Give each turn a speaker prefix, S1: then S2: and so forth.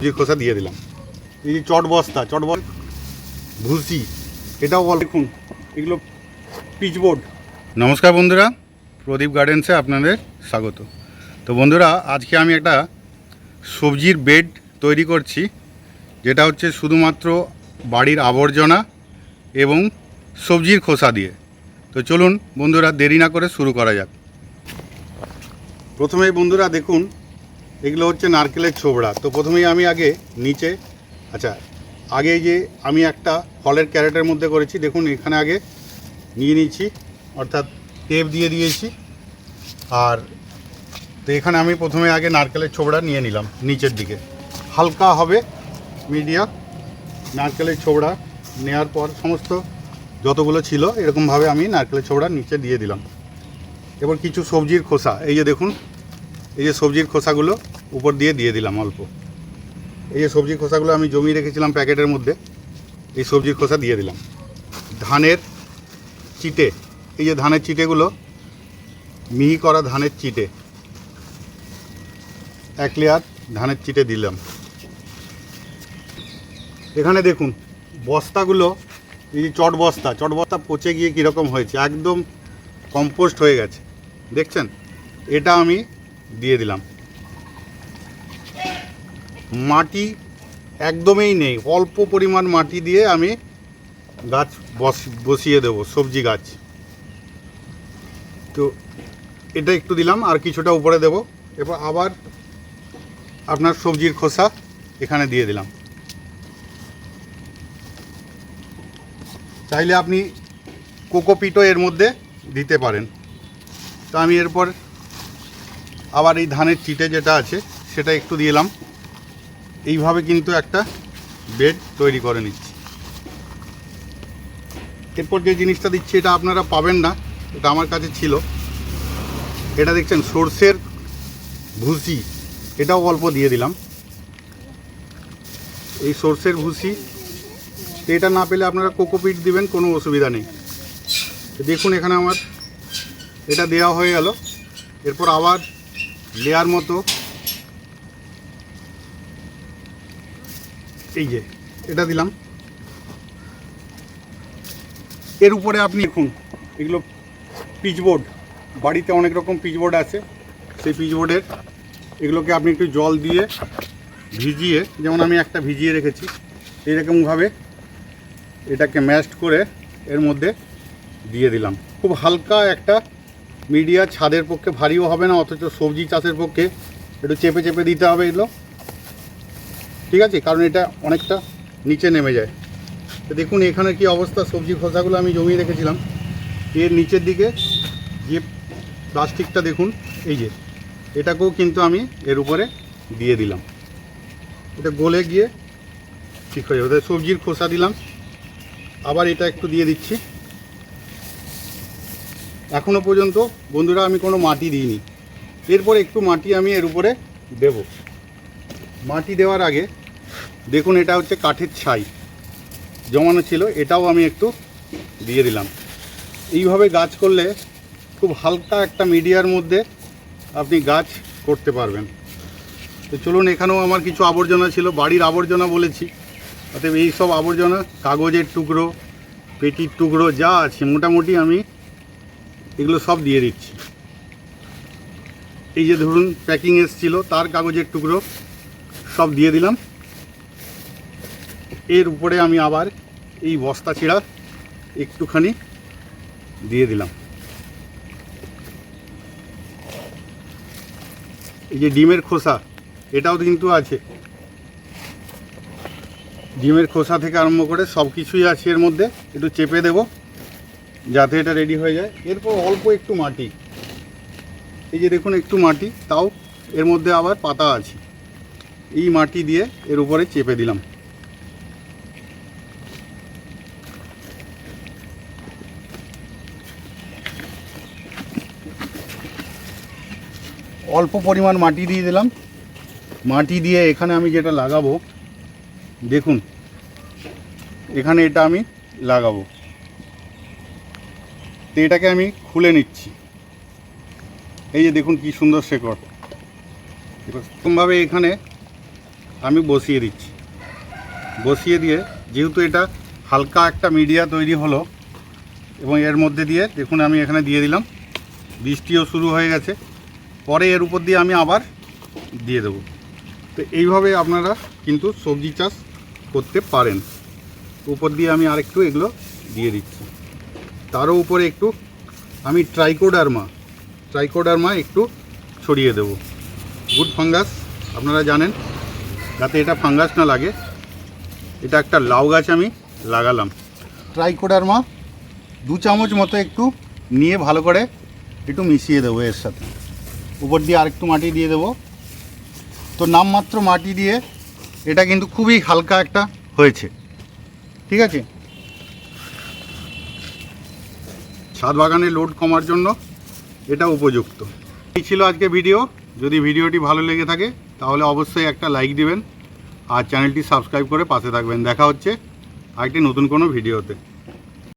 S1: সবজির খোসা দিয়ে দিলাম। এই যে চট বস্তা চট বস্তা ভুসি এটাও বল। দেখুন এগুলো পিচবোর্ড নমস্কার বন্ধুরা প্রদীপ গার্ডেন্সে আপনাদের স্বাগত। তো বন্ধুরা আজকে আমি একটা সবজির বেড তৈরি করছি যেটা হচ্ছে শুধুমাত্র বাড়ির আবর্জনা এবং সবজির খোসা দিয়ে। তো চলুন বন্ধুরা দেরি না করে শুরু করা যাক। প্রথমেই বন্ধুরা দেখুন এগুলো হচ্ছে নারকেলের ছোবড়া। তো প্রথমেই আমি আগে নিচে আচ্ছা আগে যে আমি একটা ফলের ক্যারেটের মধ্যে করেছি, দেখুন এখানে আগে নিয়ে নিয়েছি, অর্থাৎ টেপ দিয়ে দিয়েছি, আর তো এখানে আমি প্রথমে আগে নারকেলের ছোবড়া নিয়ে নিলাম, নিচের দিকে। হালকা হবে মিডিয়া নারকেলের ছোবড়া নেওয়ার পর সমস্ত যতগুলো ছিল, এরকমভাবে আমি নারকেলের ছোবড়া নিচে দিয়ে দিলাম। এবার কিছু সবজির খোসা, এই যে দেখুন এই যে সবজির খোসাগুলো উপর দিয়ে দিয়ে দিলাম অল্প। এই যে সবজির খোসাগুলো আমি জমিয়ে রেখেছিলাম প্যাকেটের মধ্যে, এই সবজির খোসা দিয়ে দিলাম। ধানের চিটে, এই যে ধানের চিটেগুলো, মিহি করা ধানের চিটে, এক লেয়ার ধানের চিটে দিলাম। এখানে দেখুন, বস্তাগুলো, এই যে চট বস্তা চট বস্তা পচে গিয়ে কীরকম হয়েছে, একদম কম্পোস্ট হয়ে গেছে। দেখছেন? এটা আমি দিয়ে দিলাম। মাটি একদমই নেই। অল্প পরিমাণ মাটি দিয়ে আমি গাছ বস, বসিয়ে দেবো, সবজি গাছ। তো এটা একটু দিলাম, আর কিছুটা উপরে দেব। এরপর আবার আপনার সবজির খোসা এখানে দিয়ে দিলাম। চাইলে আপনি কোকোপিটও এর মধ্যে দিতে পারেন। তো আমি এরপর আবার এই ধানের চিটে যেটা আছে, সেটা একটু দিলাম এইভাবে কিন্তু একটা বেড তৈরি করে নিচ্ছি। এরপর যে জিনিসটা দিচ্ছি, এটা আপনারা পাবেন না, এটা আমার কাছে ছিল। এটা দেখছেন, সর্ষের ভুসি, এটাও অল্প দিয়ে দিলাম। এই সর্ষের ভুসি, এটা না পেলে আপনারা কোকোপিট দিবেন, কোনো অসুবিধা নেই। দেখুন এখানে আমার, এটা দেওয়া হয়ে গেল। এরপর আবার লেয়ার মতো। এই যে, এটা দিলাম। এর উপরে আপনি দেখুন, এগুলো পিচবোর্ড। বাড়িতে অনেক রকম পিচবোর্ড আছে। সেই পিচবোর্ডের এগুলোকে আপনি একটু জল দিয়ে ভিজিয়ে, যেমন আমি একটা ভিজিয়ে রেখেছি, এইরকমভাবে এটাকে ম্যাশড করে এর মধ্যে দিয়ে দিলাম। খুব হালকা একটা মিডিয়া ছাদের পক্ষে ভারীও হবে না, অথচ সবজি চাষের পক্ষে একটু চেপে চেপে দিতে হবে এগুলো। ঠিক আছে? কারণ এটা অনেকটা নিচে নেমে যায়। তো দেখুন এখানে কি অবস্থা, সবজি খোসাগুলো আমি জমিয়ে রেখেছিলাম। এর নিচের দিকে যে প্লাস্টিকটা দেখুন, এই যে, এটাকেও কিন্তু আমি এর উপরে দিয়ে দিলাম। এটা গলে গিয়ে ঠিক হয়ে যাবে। সবজির খোসা দিলাম। আবার এটা একটু দিয়ে দিচ্ছি। এখনও পর্যন্ত বন্ধুরা আমি কোনো মাটি দিইনি। এরপর একটু মাটি আমি এর উপরে দেব। মাটি দেওয়ার আগে দেখুন এটা হচ্ছে কাঠের ছাই। জমানো ছিল, এটাও আমি একটু দিয়ে দিলাম। এইভাবে গাছ করলে খুব হালকা একটা মিডিয়ার মধ্যে আপনি গাছ করতে পারবেন। তো চলুন, এখানেও আমার কিছু আবর্জনা ছিল, বাড়ির আবর্জনা বলেছি। অতএব এই সব আবর্জনা, কাগজের টুকরো, পেটির টুকরো যা আছে, মোটামুটি আমি এগুলো সব দিয়ে দিচ্ছি। এই যে ধরুন প্যাকিং এসছিল, তার কাগজের টুকরো সব দিয়ে দিলাম। এর উপরে আমি আবার এই বস্তা ছিঁড়া একটুখানি দিয়ে দিলাম। এই যে ডিমের খোসা, এটাও কিন্তু আছে। ডিমের খোসা থেকে আরম্ভ করে সব কিছুই আছে এর মধ্যে, একটু চেপে দেব। যাতে এটা রেডি হয়ে যায়। এরপর অল্প একটু মাটি। এই যে দেখুন, একটু মাটি, তাও এর মধ্যে আবার পাতা আছে। এই মাটি দিয়ে এর উপরে চেপে দিলাম। অল্প পরিমাণ মাটি দিয়ে দিলাম। মাটি দিয়ে এখানে আমি যেটা লাগাবো, দেখুন, এখানে এটা আমি লাগাবো। তো এটাকে আমি খুলে নিচ্ছি। এই যে দেখুন কি সুন্দর শেকড়। এরকমভাবে এখানে আমি বসিয়ে দিচ্ছি। বসিয়ে দিয়ে যেহেতু এটা হালকা একটা মিডিয়া তৈরি হলো, এবং এর মধ্যে দিয়ে দেখুন আমি এখানে দিয়ে দিলাম। বৃষ্টিও শুরু হয়ে গেছে। পরে এর উপর দিয়ে আমি আবার দিয়ে দেবো। তো এইভাবে আপনারা কিন্তু সবজি চাষ করতে পারেন। উপর দিয়ে আমি আরেকটু এগুলো দিয়ে দিচ্ছি। তারও উপরে একটু আমি ট্রাইকোডারমা ট্রাইকোডারমা একটু ছড়িয়ে দেবো। গুড ফাঙ্গাস, আপনারা জানেন, যাতে এটা ফাঙ্গাস না লাগে। এটা একটা লাউ গাছ আমি লাগালাম। ট্রাইকোডারমা দু চামচ মতো একটু নিয়ে ভালো করে একটু মিশিয়ে দেবো এর সাথে। উপর দিয়ে আরেকটু মাটি দিয়ে দেবো। তো নামমাত্র মাটি দিয়ে এটা কিন্তু খুবই হালকা একটা হয়েছে। ঠিক আছে? ছাদ বাগানে লোড কমার জন্য এটা উপযুক্ত। এই ছিল আজকে ভিডিও যদি ভিডিওটি ভালো লেগে থাকে, তাহলে অবশ্যই একটা লাইক দিবেন আর চ্যানেলটি সাবস্ক্রাইব করে পাশে থাকবেন। দেখা হচ্ছে আরেকটি নতুন কোনো ভিডিওতে